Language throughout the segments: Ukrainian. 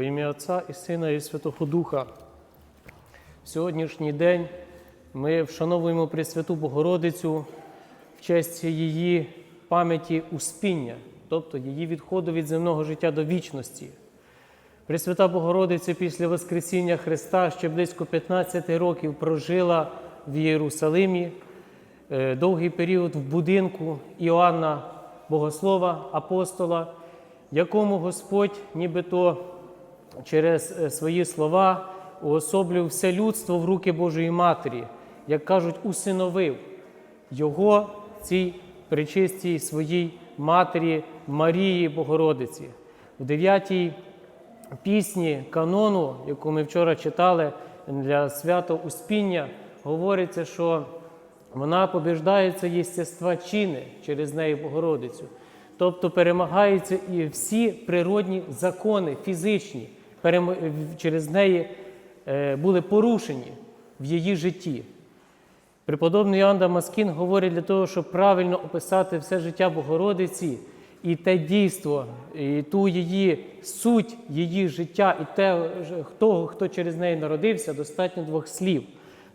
В ім'я Отця і Сина і Святого Духа. В сьогоднішній день ми вшановуємо Пресвяту Богородицю в честь її пам'яті успіння, тобто її відходу від земного життя до вічності. Пресвята Богородиця після Воскресіння Христа ще близько 15 років прожила в Єрусалимі, е, довгий період в будинку Іоанна Богослова, апостола, якому Господь нібито через е, свої слова уособлював все людство в руки Божої Матері, як кажуть, усиновив його цій причистій своїй матері Марії Богородиці. У 9 пісні канону, яку ми вчора читали для свято Успіння, говориться, що вона побіждається єстества чини через неї Богородицю. Тобто перемагаються і всі природні закони, фізичні, через неї е, були порушені в її житті. Преподобний Іоанн Дамаскін говорить для того, щоб правильно описати все життя Богородиці і те дійство, і ту її суть, її життя, і те, хто, хто через неї народився, достатньо двох слів: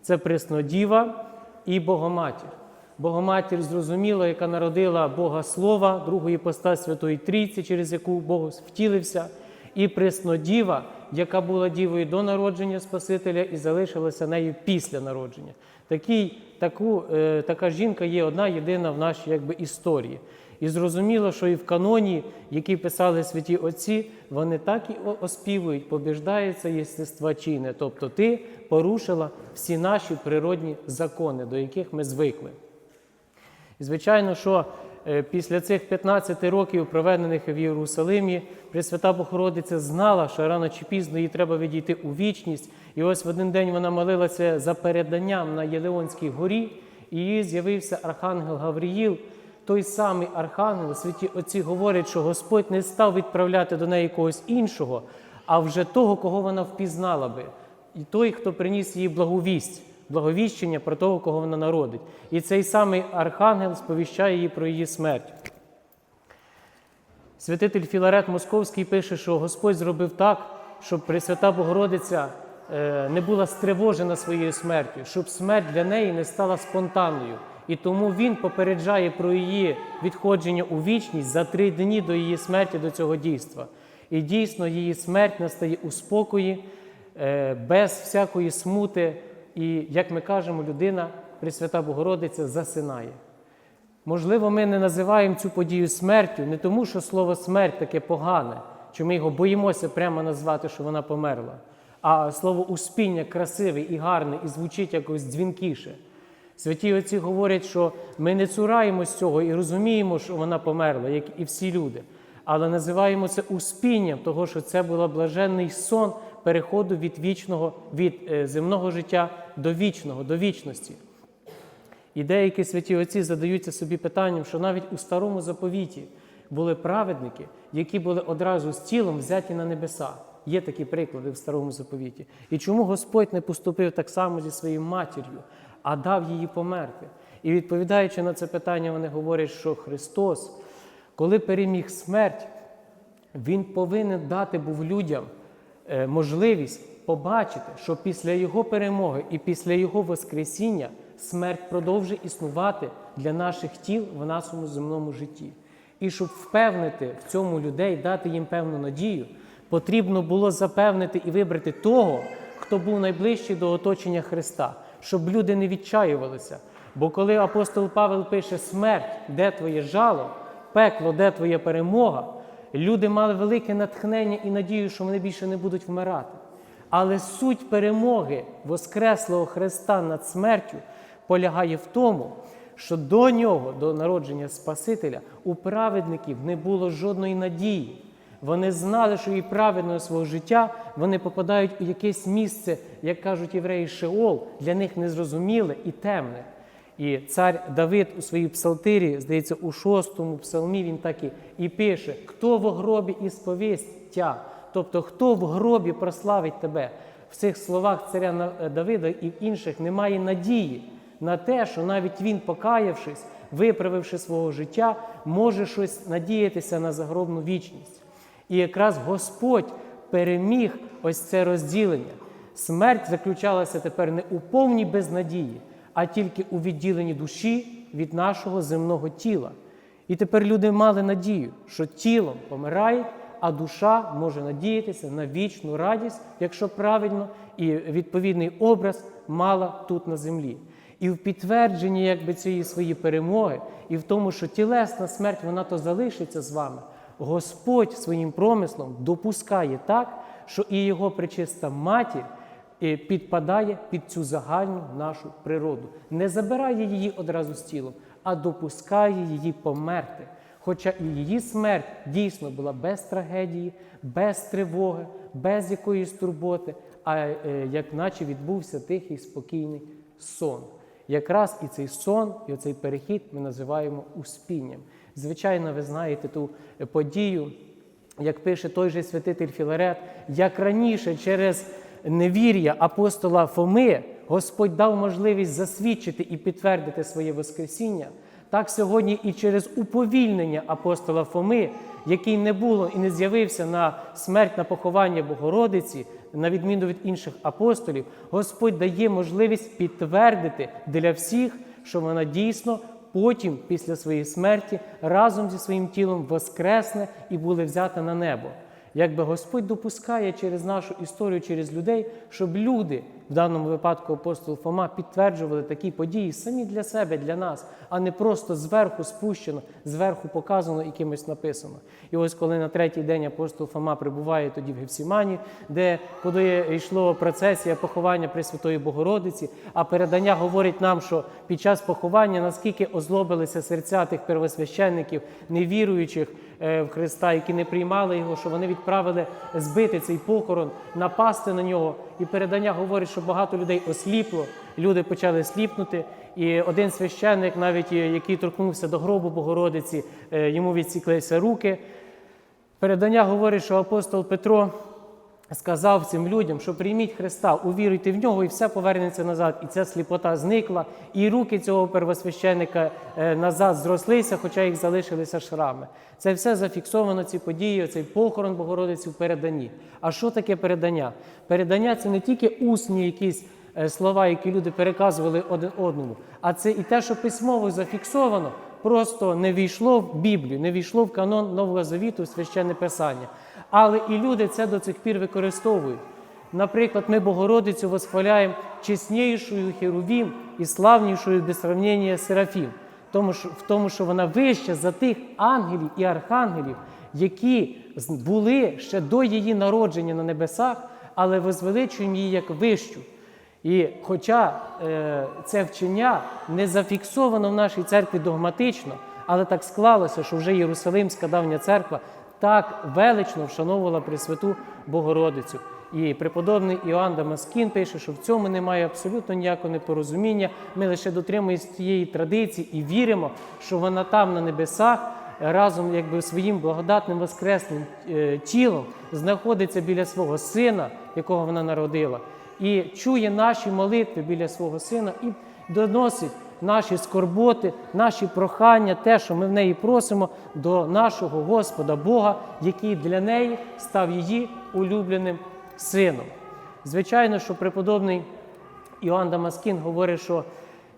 це Преснодіва і Богоматір. Богоматір зрозуміла, яка народила Бога Слова, другої поста Святої Трійці, через яку Бог втілився, і Преснодіва, яка була дівою до народження Спасителя і залишилася нею після народження. Такий, таку, е, така жінка є одна єдина в нашій якби, історії. І зрозуміло, що і в каноні, які писали святі отці, вони так і оспівують, побіждається єстества чини. Тобто ти порушила всі наші природні закони, до яких ми звикли. І звичайно, що після цих 15 років, проведених в Єрусалимі, Пресвята Богородиця знала, що рано чи пізно їй треба відійти у вічність. І ось в один день вона молилася за переданням на Єлеонській горі, і їй з'явився архангел Гавріїл. Той самий архангел, святі отці говорять, що Господь не став відправляти до неї когось іншого, а вже того, кого вона впізнала би. І той, хто приніс їй благовість, благовіщення про того, кого вона народить. І цей самий архангел сповіщає її про її смерть. Святитель Філарет Московський пише, що Господь зробив так, щоб Пресвята Богородиця е, не була стривожена своєю смертю, щоб смерть для неї не стала спонтанною. І тому він попереджає про її відходження у вічність за три дні до її смерті, до цього дійства. І дійсно її смерть настає у спокої, е, без всякої смути. І, як ми кажемо, людина, Пресвята Богородиця, засинає. Можливо, ми не називаємо цю подію смертю не тому, що слово смерть таке погане, чи ми його боїмося прямо назвати, що вона померла, а слово успіння красиве і гарне, і звучить якось дзвінкіше. Святі отці говорять, що ми не цураємось цього і розуміємо, що вона померла, як і всі люди, але називаємо це успінням, того, що це був блаженний сон переходу від вічного, від е, земного життя до вічного, до вічності. І деякі святі отці задаються собі питанням, що навіть у старому заповіті були праведники, які були одразу з тілом взяті на небеса. Є такі приклади в старому заповіті. І чому Господь не поступив так само зі своєю матір'ю, а дав її померти? І відповідаючи на це питання, вони говорять, що Христос, коли переміг смерть, Він повинен дати був людям можливість побачити, що після Його перемоги і після Його Воскресіння смерть продовжує існувати для наших тіл в нашому земному житті. І щоб впевнити в цьому людей, дати їм певну надію, потрібно було запевнити і вибрати того, хто був найближчий до оточення Христа, щоб люди не відчаювалися. Бо коли апостол Павел пише смерть, де твоє жало, пекло, де твоя перемога, люди мали велике натхнення і надію, що вони більше не будуть вмирати. Але суть перемоги Воскреслого Христа над смертю полягає в тому, що до нього, до народження Спасителя, у праведників не було жодної надії. Вони знали, що і праведного свого життя вони попадають у якесь місце, як кажуть євреї, Шеол, для них незрозуміле і темне. І цар Давид у своїй псалтирі, здається, у шостому псалмі він так і, пише: хто в гробі і сповість тя? Тобто, хто в гробі прославить тебе? В цих словах царя Давида і в інших немає надії на те, що навіть він, покаявшись, виправивши свого життя, може щось надіятися на загробну вічність. І якраз Господь переміг ось це розділення. Смерть заключалася тепер не у повній безнадії, а тільки у відділенні душі від нашого земного тіла. І тепер люди мали надію, що тілом помирає, а душа може надіятися на вічну радість, якщо правильно, і відповідний образ мала тут на землі. І в підтвердженні якби цієї своєї перемоги, і в тому, що тілесна смерть вона то залишиться з вами, Господь своїм промислом допускає так, що і його пречиста матір підпадає під цю загальну нашу природу, не забирає її одразу з тілом, а допускає її померти. Хоча і її смерть дійсно була без трагедії, без тривоги, без якоїсь турботи, а е, як наче відбувся тихий спокійний сон. Якраз і цей сон, і оцей перехід ми називаємо успінням. Звичайно, ви знаєте ту е, подію, як пише той же святитель Філарет, як раніше через невір'я апостола Фоми Господь дав можливість засвідчити і підтвердити своє Воскресіння, так сьогодні і через уповільнення апостола Фоми, який не було і не з'явився на смерть на поховання Богородиці, на відміну від інших апостолів, Господь дає можливість підтвердити для всіх, що вона дійсно потім, після своєї смерті, разом зі своїм тілом воскресне і буде взята на небо. Якби Господь допускає через нашу історію, через людей, щоб люди, в даному випадку апостол Фома, підтверджували такі події самі для себе, для нас, а не просто зверху спущено, зверху показано і кимось написано. І ось коли на третій день апостол Фома прибуває тоді в Гефсімані, де куди йшло процесія поховання Пресвятої Богородиці, а передання говорить нам, що під час поховання наскільки озлобилися серця тих первосвященників, невіруючих в Христа, які не приймали його, що вони відправили збити цей похорон, напасти на нього. І передання говорить, що багато людей осліпло, люди почали сліпнути. І один священник, навіть е, який торкнувся до гробу Богородиці, е, йому відсіклися руки. Передання говорить, що апостол Петро сказав цим людям, що прийміть Христа, увіруйте в нього, і все повернеться назад. І ця сліпота зникла, і руки цього первосвященника е, назад зрослися, хоча їх залишилися шрами. Це все зафіксовано, ці події, цей похорон Богородиці в переданні. А що таке передання? Передання це не тільки усні якісь е, слова, які люди переказували один одному, а це і те, що письмово зафіксовано, просто не війшло в Біблію, не війшло в канон Нового Завіту, в священне писання. Але і люди це до цих пір використовують. Наприклад, ми Богородицю восхваляємо чеснішою Херувім і славнішою без сравнення Серафім, тому що, в тому, що вона вища за тих ангелів і архангелів, які були ще до її народження на небесах, але возвеличуємо її як вищу. І хоча е, це вчення не зафіксовано в нашій церкві догматично, але так склалося, що вже Єрусалимська давня церква так велично вшановувала Пресвяту Богородицю. І преподобний Іоанн Дамаскін пише, що в цьому немає абсолютно ніякого непорозуміння. Ми лише дотримуємося цієї традиції і віримо, що вона там на небесах разом якби своїм благодатним воскресним е, тілом знаходиться біля свого сина, якого вона народила, і чує наші молитви біля свого сина і доносить наші скорботи, наші прохання, те, що ми в неї просимо, до нашого Господа Бога, який для неї став її улюбленим сином. Звичайно, що преподобний Іоанн Дамаскін говорить, що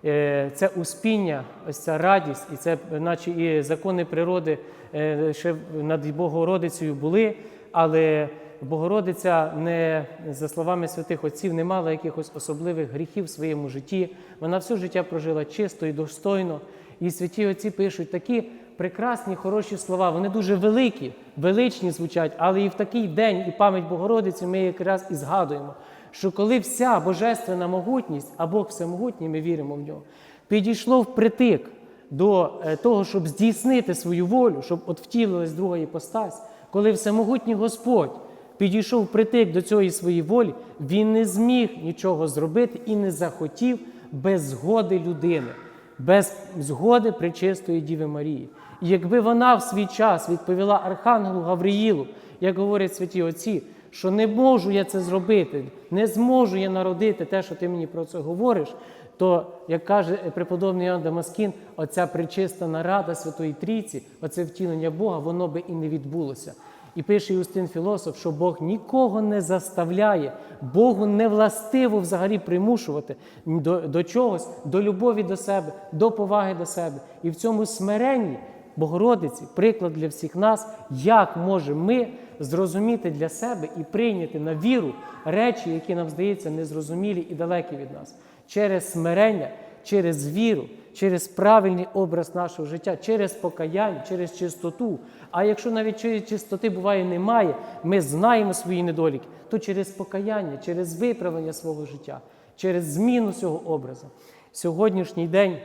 е, це успіння, ось ця радість, і це, наче і закони природи е, ще над Богородицею були, але Богородиця не за словами святих отців не мала якихось особливих гріхів в своєму житті. Вона все життя прожила чисто і достойно. І святі отці пишуть такі прекрасні, хороші слова. Вони дуже великі, величні звучать, але і в такий день, і пам'ять Богородиці ми якраз і згадуємо, що коли вся божественна могутність, а Бог всемогутній, ми віримо в нього, підійшло впритик до е, того, щоб здійснити свою волю, щоб от втілилась друга іпостась, коли всемогутній Господь підійшов впритик до цієї своєї волі, він не зміг нічого зробити і не захотів без згоди людини, без згоди Пречистої Діви Марії. І якби вона в свій час відповіла Архангелу Гавриїлу, як говорять святі отці, що не можу я це зробити, не зможу я народити те, що ти мені про це говориш, то, як каже преподобний Іоанн Дамаскін, оця причиста нарада Святої Трійці, оце втілення Бога, воно би і не відбулося. І пише Юстин філософ, що Бог нікого не заставляє, Богу не властиво взагалі примушувати до, до чогось, до любові до себе, до поваги до себе. І в цьому смиренні Богородиці приклад для всіх нас, як можемо ми зрозуміти для себе і прийняти на віру речі, які нам здається незрозумілі і далекі від нас, через смирення, через віру, через правильний образ нашого життя, через покаяння, через чистоту. А якщо навіть чистоти буває немає, ми знаємо свої недоліки, то через покаяння, через виправлення свого життя, через зміну цього образу. Сьогоднішній день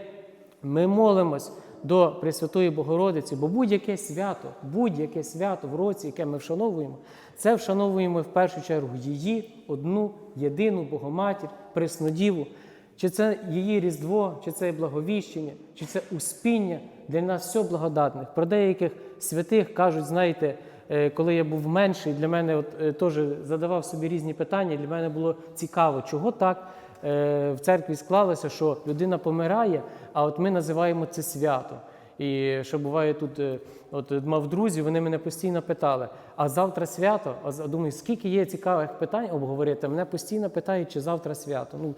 ми молимось до Пресвятої Богородиці, бо будь-яке свято, будь-яке свято в році, яке ми вшановуємо, це вшановуємо в першу чергу її, одну, єдину Богоматір, Преснодіву. Чи це її Різдво, чи це благовіщення, чи це успіння для нас все благодатних. Про деяких святих кажуть, знаєте, е, коли я був менший, для мене от, е, теж задавав собі різні питання. Для мене було цікаво, чого так е, в церкві склалося, що людина помирає, а от ми називаємо це свято. І що буває тут, е, от мав друзів, вони мене постійно питали: а завтра свято? А думаю, скільки є цікавих питань обговорити. Мене постійно питають, чи завтра свято. Ну,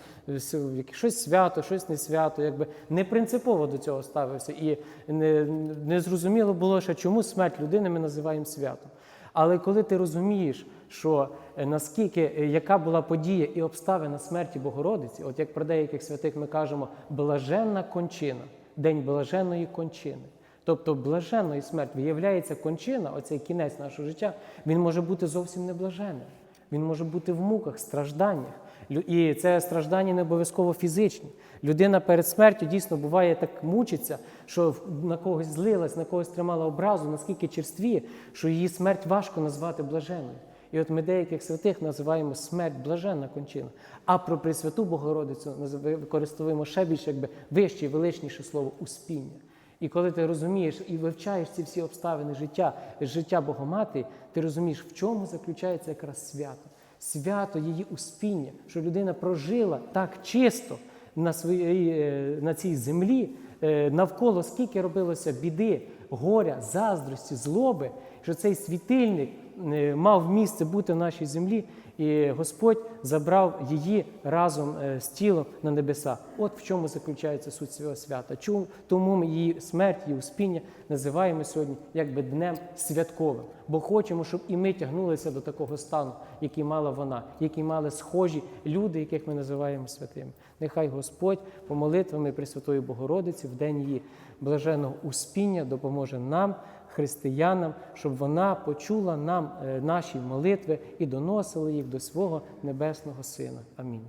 щось свято, щось не свято, якби не принципово до цього ставився. І не, не зрозуміло було, що чому смерть людини ми називаємо святом. Але коли ти розумієш, що е, наскільки е, яка була подія і обставина смерті Богородиці, от як про деяких святих ми кажемо, блаженна кончина, день блаженної кончини. Тобто блаженної смерть виявляється кончина, оцей кінець нашого життя, він може бути зовсім не блаженним. Він може бути в муках, стражданнях. І це страждання не обов'язково фізичні. Людина перед смертю дійсно буває так мучиться, що на когось злилась, на когось тримала образу, наскільки черствіє, що її смерть важко назвати блаженною. І от ми деяких святих називаємо смерть блаженна кончина. А про Пресвяту Богородицю використовуємо ще більш якби вище і величніше слово успіння. І коли ти розумієш і вивчаєш ці всі обставини життя, життя Богоматері, ти розумієш, в чому заключається якраз свято. Свято її успіння, що людина прожила так чисто на, своїй, е, на цій землі, е, навколо скільки робилося біди, горя, заздрості, злоби, що цей світильник мав місце бути в нашій землі, і Господь забрав її разом е, з тілом на небеса. От в чому заключається суть цього свята. Чому тому ми її смерть, її успіння називаємо сьогодні якби днем святковим, бо хочемо, щоб і ми тягнулися до такого стану, який мала вона, який мали схожі люди, яких ми називаємо святими. Нехай Господь помолитвами Пресвятої Богородиці в день її блаженного успіння допоможе нам, християнам, щоб вона почула нам е, наші молитви і доносила їх до свого небесного Сина. Амінь.